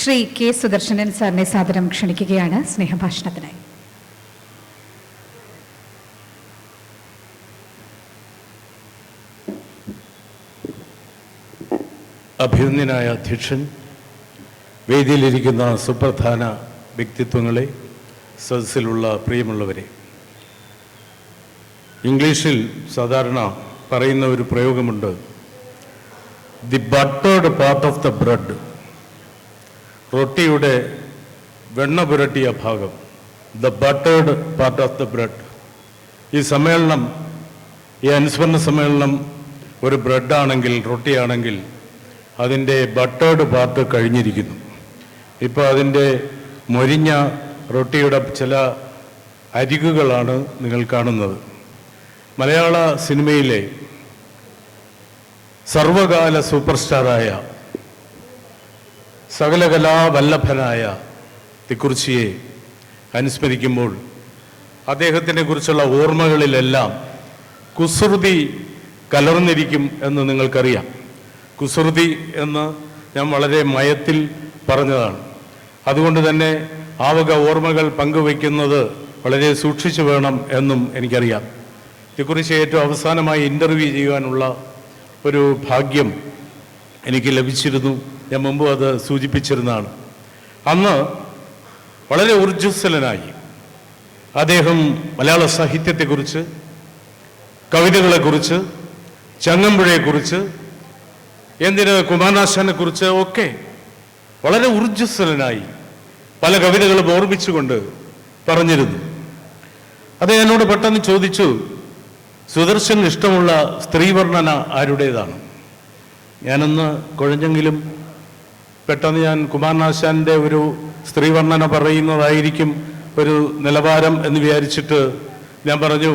Shri K Sudarsanan സാറിനെ സാദരം ക്ഷണിക്കുകയാണ് സ്നേഹഭാഷണത്തിനായി. അഭിനന്ദനായ അധ്യക്ഷൻ വേദിയിലിരിക്കുന്ന സുപ്രധാന വ്യക്തിത്വങ്ങളെ സദസ്സിലുള്ള പ്രിയമുള്ളവരെ ഇംഗ്ലീഷിൽ സാധാരണ പറയുന്ന ഒരു പ്രയോഗമുണ്ട് the buttered part of the bread. റൊട്ടിയുടെ വെണ്ണ പുരട്ടിയ ഭാഗം the buttered part of the bread ഈ സമ്മേളനം ഈ അനുസ്മരണ സമ്മേളനം ഒരു ബ്രെഡാണെങ്കിൽ റൊട്ടിയാണെങ്കിൽ അതിന്റെ ബട്ടേഡ് പാർട്ട് കഴിഞ്ഞിരിക്കുന്നു. ഇപ്പോൾ അതിന്റെ മൊരിഞ്ഞ റൊട്ടിയുടെ ചില അരികുകളാണ് നിങ്ങൾ കാണുന്നത്. മലയാള സിനിമയിലെ സർവകാല സൂപ്പർ സ്റ്റാറായ സകലകലാവല്ലഭനായ തിക്കുറിച്ചിയെ അനുസ്മരിക്കുമ്പോൾ അദ്ദേഹത്തിനെ കുറിച്ചുള്ള ഓർമ്മകളിലെല്ലാം കുസൃതി കലർന്നിരിക്കും എന്ന് നിങ്ങൾക്കറിയാം. കുസൃതി എന്ന് ഞാൻ വളരെ മയത്തിൽ പറഞ്ഞതാണ്. അതുകൊണ്ട് തന്നെ ആവക വക ഓർമ്മകൾ പങ്കുവയ്ക്കുന്നത് വളരെ സൂക്ഷിച്ചു വേണം എന്നും എനിക്കറിയാം. ഇതേക്കുറിച്ച് ഏറ്റവും അവസാനമായി ഇന്റർവ്യൂ ചെയ്യുവാനുള്ള ഒരു ഭാഗ്യം എനിക്ക് ലഭിച്ചിരുന്നു. ഞാൻ മുമ്പ് അത് സൂചിപ്പിച്ചിരുന്നതാണ്. അന്ന് വളരെ ഊർജസ്വലനായി അദ്ദേഹം മലയാള സാഹിത്യത്തെക്കുറിച്ച് കവിതകളെക്കുറിച്ച് ചങ്ങമ്പുഴയെക്കുറിച്ച് എന്തിന് കുമാരനാശാനെക്കുറിച്ച് ഒക്കെ വളരെ ഊർജസ്വലനായി പല കവിതകളും ഓർമ്മിച്ചുകൊണ്ട് പറഞ്ഞിരുന്നു. അത് എന്നോട് പെട്ടെന്ന് ചോദിച്ചു സുദർശൻ ഇഷ്ടമുള്ള സ്ത്രീവർണന ആരുടേതാണ്? ഞാനൊന്ന് കുഴഞ്ഞെങ്കിലും പെട്ടെന്ന് ഞാൻ കുമാരനാശാന്റെ ഒരു സ്ത്രീവർണന പറയുന്നതായിരിക്കും ഒരു നിലവാരം എന്ന് വിചാരിച്ചിട്ട് ഞാൻ പറഞ്ഞു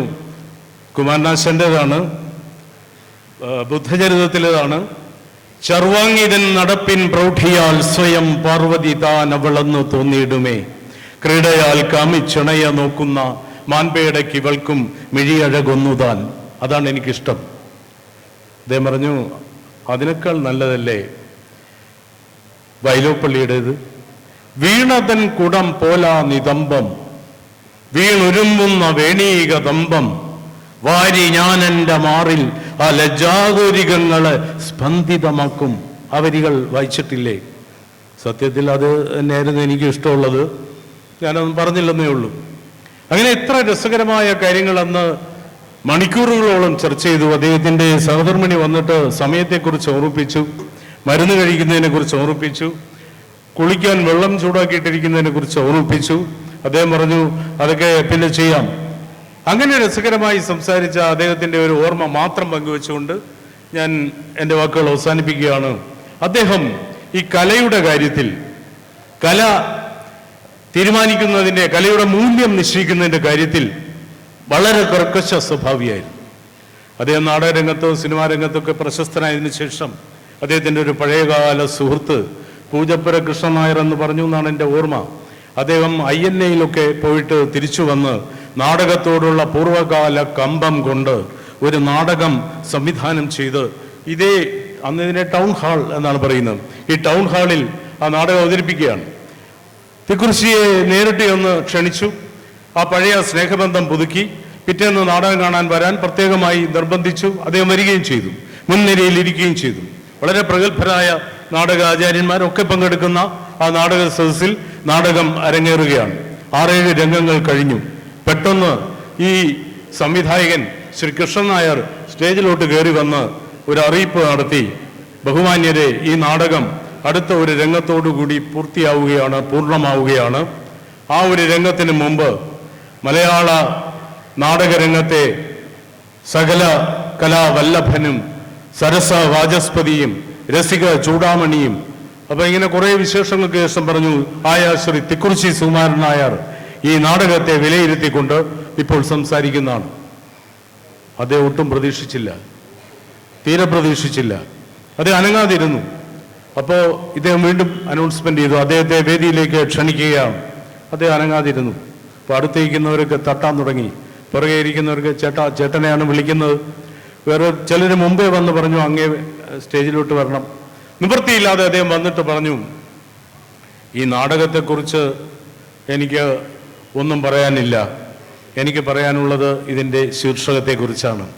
കുമാരനാശന്റേതാണ് ബുദ്ധചരിതത്തിലേതാണ്. ചർവാങ്ങിതൻ നടപ്പിൻ പ്രൗഢിയാൽ സ്വയം പാർവതി താൻ അവളെന്ന് തോന്നിയിടുമേ. ക്രീഡയാൽ കാമിച്ചിണയ നോക്കുന്ന മാൻപേടയ്ക്ക് ഇവൾക്കും മിഴിയഴകൊന്നുതാൻ അതാണ് എനിക്കിഷ്ടം. അദ്ദേഹം പറഞ്ഞു അതിനേക്കാൾ നല്ലതല്ലേ? വൈലോപ്പള്ളിയുടേത്? വീണതൻ കുടം പോലാ നിതംബം. വീണുരുമ്പുന്ന വേണീക തമ്പം വാരി ഞാൻ എന്റെ മാറിൽ ആ ലജ്ജാഗോരികങ്ങളെ സ്പന്ദിതമാക്കും. അവരികൾ വരികൾ വായിച്ചിട്ടില്ലേ? സത്യത്തിൽ അത് തന്നെയായിരുന്നു എനിക്ക് ഇഷ്ടമുള്ളത്. ഞാനൊന്നും പറഞ്ഞില്ലെന്നേ ഉള്ളൂ. അങ്ങനെ എത്ര രസകരമായ കാര്യങ്ങൾ അന്ന് മണിക്കൂറുകളോളം ചർച്ച ചെയ്തു. അദ്ദേഹത്തിന്റെ സഹധർമ്മിണി വന്നിട്ട് സമയത്തെക്കുറിച്ച് ഓർമ്മിപ്പിച്ചു. മരുന്ന് കഴിക്കുന്നതിനെ കുറിച്ച് ഓർമ്മിപ്പിച്ചു. കുളിക്കാൻ വെള്ളം ചൂടാക്കിയിട്ടിരിക്കുന്നതിനെ കുറിച്ച് ഓർമ്മിപ്പിച്ചു. അദ്ദേഹം പറഞ്ഞു അതൊക്കെ പിന്നെ ചെയ്യാം. അങ്ങനെ രസകരമായി സംസാരിച്ച അദ്ദേഹത്തിന്റെ ഒരു ഓർമ്മ മാത്രം പങ്കുവെച്ചുകൊണ്ട് ഞാൻ എന്റെ വാക്കുകൾ അവസാനിപ്പിക്കുകയാണ്. അദ്ദേഹം ഈ കലയുടെ കാര്യത്തിൽ കല തീരുമാനിക്കുന്നതിന്റെ കലയുടെ മൂല്യം നിശ്ചയിക്കുന്നതിന്റെ കാര്യത്തിൽ വളരെ കർക്കശ സ്വഭാവിയായിരുന്നു. അദ്ദേഹം നാടകരംഗത്തോ സിനിമാ രംഗത്തൊക്കെ പ്രശസ്തനായതിനു ശേഷം അദ്ദേഹത്തിന്റെ ഒരു പഴയകാല സുഹൃത്ത് പൂജപ്പുര കൃഷ്ണൻ നായർ എന്ന് പറഞ്ഞു എന്നാണ് എന്റെ ഓർമ്മ. അദ്ദേഹം ഐ എൻ എയിലൊക്കെ പോയിട്ട് തിരിച്ചു വന്ന് നാടകത്തോടുള്ള പൂർവകാല കമ്പം കൊണ്ട് ഒരു നാടകം സംവിധാനം ചെയ്ത് ഇതേ അന്ന് ഇതിനെ ടൗൺ ഹാൾ എന്നാണ് പറയുന്നത്. ഈ ടൗൺ ഹാളിൽ ആ നാടകം അവതരിപ്പിക്കുകയാണ്. തിക്കുറിശിയെ നേരിട്ട് ഒന്ന് ക്ഷണിച്ചു. ആ പഴയ സ്നേഹബന്ധം പുതുക്കി. പിറ്റേന്ന് നാടകം കാണാൻ വരാൻ പ്രത്യേകമായി നിർബന്ധിച്ചു. അദ്ദേഹം വരികയും ചെയ്തു. മുൻനിരയിൽ ഇരിക്കുകയും ചെയ്തു. വളരെ പ്രഗത്ഭരായ നാടക ആചാര്യന്മാരൊക്കെ പങ്കെടുക്കുന്ന ആ നാടക സദസ്സിൽ നാടകം അരങ്ങേറുകയാണ്. ആറേഴ് രംഗങ്ങൾ കഴിഞ്ഞു. പെട്ടെന്ന് ഈ സംവിധായകൻ ശ്രീ കൃഷ്ണൻ നായർ സ്റ്റേജിലോട്ട് കയറി വന്ന് ഒരു അറിയിപ്പ് നടത്തി. ബഹുമാന്യരെ ഈ നാടകം അടുത്ത ഒരു രംഗത്തോടുകൂടി പൂർത്തിയാവുകയാണ് പൂർണമാവുകയാണ്. ആ ഒരു രംഗത്തിന് മുമ്പ് മലയാള നാടകരംഗത്തെ സകല കലാവല്ലഭനും സരസ വാചസ്പതിയും രസിക ചൂടാമണിയും. അപ്പൊ ഇങ്ങനെ കുറെ വിശേഷങ്ങൾക്ക് ശേഷം പറഞ്ഞു. ആയ ശ്രീ തിക്കുറിശി സുകുമാരൻ നായർ ഈ നാടകത്തെ വിലയിരുത്തിക്കൊണ്ട് ഇപ്പോൾ സംസാരിക്കുന്നതാണ്. അതേ ഒട്ടും പ്രതീക്ഷിച്ചില്ല. തീരെ പ്രതീക്ഷിച്ചില്ല. അത് അനങ്ങാതിരുന്നു. അപ്പോൾ ഇദ്ദേഹം വീണ്ടും അനൗൺസ്മെന്റ് ചെയ്തു. അദ്ദേഹത്തെ വേദിയിലേക്ക് ക്ഷണിക്കുകയാണ്. അദ്ദേഹം അനങ്ങാതിരുന്നു. അപ്പോൾ അടുത്തിരിക്കുന്നവർക്ക് തട്ടാൻ തുടങ്ങി. പുറകെ ഇരിക്കുന്നവർക്ക് ചേട്ടാ ചേട്ടനെയാണ് വിളിക്കുന്നത്. വേറെ ചിലർ മുമ്പേ വന്ന് പറഞ്ഞു അങ്ങേ സ്റ്റേജിലോട്ട് വരണം. നിവൃത്തിയില്ലാതെ അദ്ദേഹം വന്നിട്ട് പറഞ്ഞു ഈ നാടകത്തെക്കുറിച്ച് എനിക്ക് ഒന്നും പറയാനില്ല. എനിക്ക് പറയാനുള്ളത് ഇതിന്റെ ശീർഷകത്തെക്കുറിച്ചാണ്.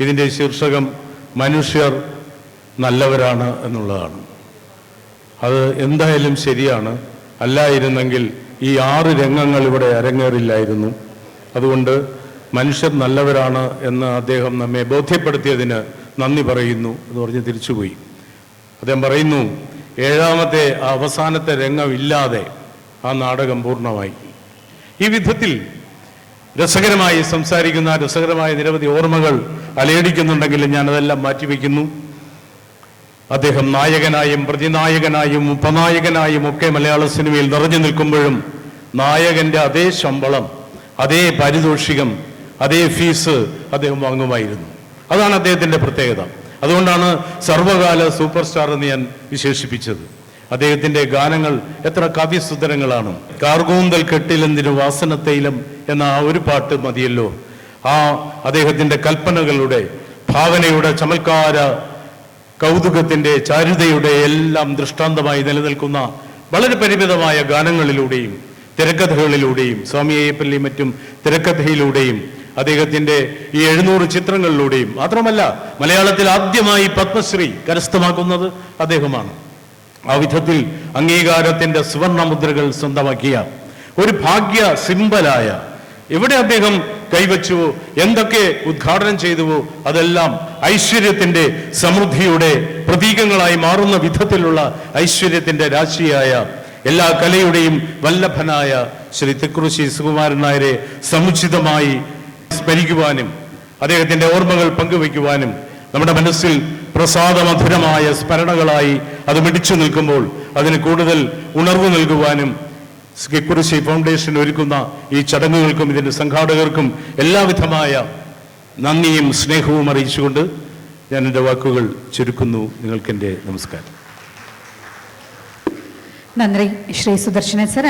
ഇതിന്റെ ശീർഷകം മനുഷ്യർ നല്ലവരാണ് എന്നുള്ളതാണ്. അത് എന്തായാലും ശരിയാണ്. അല്ലായിരുന്നെങ്കിൽ ഈ ആറ് രംഗങ്ങൾ ഇവിടെ അരങ്ങേറില്ലായിരുന്നു. അതുകൊണ്ട് മനുഷ്യർ നല്ലവരാണ് എന്ന് അദ്ദേഹം നമ്മെ ബോധ്യപ്പെടുത്തിയതിന് നന്ദി പറയുന്നു എന്ന് പറഞ്ഞ് തിരിച്ചുപോയി. അദ്ദേഹം പറയുന്നു ഏഴാമത്തെ അവസാനത്തെ രംഗമില്ലാതെ ആ നാടകം പൂർണമായി. ഈ വിധത്തിൽ രസകരമായി സംസാരിക്കുന്ന രസകരമായ നിരവധി ഓർമ്മകൾ അലയടിക്കുന്നുണ്ടെങ്കിലും ഞാനതെല്ലാം മാറ്റിവെക്കുന്നു. അദ്ദേഹം നായകനായും പ്രതിനായകനായും ഉപനായകനായും ഒക്കെ മലയാള സിനിമയിൽ നിറഞ്ഞു നിൽക്കുമ്പോഴും നായകന്റെ അതേ ശമ്പളം അതേ പാരിതോഷികം അതേ ഫീസ് അദ്ദേഹം വാങ്ങുമായിരുന്നു. അതാണ് അദ്ദേഹത്തിന്റെ പ്രത്യേകത. അതുകൊണ്ടാണ് സർവകാല സൂപ്പർ സ്റ്റാർ എന്ന് ഞാൻ വിശേഷിപ്പിച്ചത്. അദ്ദേഹത്തിന്റെ ഗാനങ്ങൾ എത്ര കാവ്യസുന്ദരങ്ങളാണ്. കാർഗൂന്തൽ കെട്ടിലെന്തിനു തൈലം എന്ന ആ ഒരു പാട്ട് മതിയല്ലോ. ആ അദ്ദേഹത്തിന്റെ കൽപ്പനകളുടെ ഭാവനയുടെ ചമൽക്കാര കൗതുകത്തിന്റെ ചാരുതയുടെ എല്ലാം ദൃഷ്ടാന്തമായി നിലനിൽക്കുന്ന വളരെ പരിമിതമായ ഗാനങ്ങളിലൂടെയും തിരക്കഥകളിലൂടെയും സ്വാമി അയ്യപ്പള്ളി മറ്റും തിരക്കഥയിലൂടെയും അദ്ദേഹത്തിന്റെ ഈ എഴുന്നൂറ് ചിത്രങ്ങളിലൂടെയും മാത്രമല്ല മലയാളത്തിൽ ആദ്യമായി പത്മശ്രീ കരസ്ഥമാക്കുന്നത് അദ്ദേഹമാണ്. ആ വിധത്തിൽ അംഗീകാരത്തിന്റെ സുവർണ മുദ്രകൾ സ്വന്തമാക്കിയ ഒരു ഭാഗ്യ സിംബലായ എവിടെ അദ്ദേഹം കൈവച്ചുവോ എന്തൊക്കെ ഉദ്ഘാടനം ചെയ്തുവോ അതെല്ലാം ഐശ്വര്യത്തിന്റെ സമൃദ്ധിയുടെ പ്രതീകങ്ങളായി മാറുന്ന വിധത്തിലുള്ള ഐശ്വര്യത്തിന്റെ രാശിയായ എല്ലാ കലയുടെയും വല്ലഭനായ ശ്രീ തെക്കുറിശി സുകുമാരൻ നായരെ സമുചിതമായി സ്മരിക്കുവാനും അദ്ദേഹത്തിന്റെ ഓർമ്മകൾ പങ്കുവയ്ക്കുവാനും നമ്മുടെ മനസ്സിൽ പ്രസാദമധുരമായ സ്മരണകളായി അത് മിടിച്ചു നിൽക്കുമ്പോൾ അതിന് കൂടുതൽ ഉണർവ് നൽകുവാനും കുറിശി ഫൗണ്ടേഷൻ ഒരുക്കുന്ന ഈ ചടങ്ങുകൾക്കും ഇതിന്റെ സംഘാടകർക്കും എല്ലാവിധമായ നന്ദിയും സ്നേഹവും അറിയിച്ചുകൊണ്ട് ഞാൻ എന്റെ വാക്കുകൾ ചുരുക്കുന്നു. നിങ്ങൾക്കെന്റെ നമസ്കാരം. നന്ദി. ശ്രീ സുദർശന സർ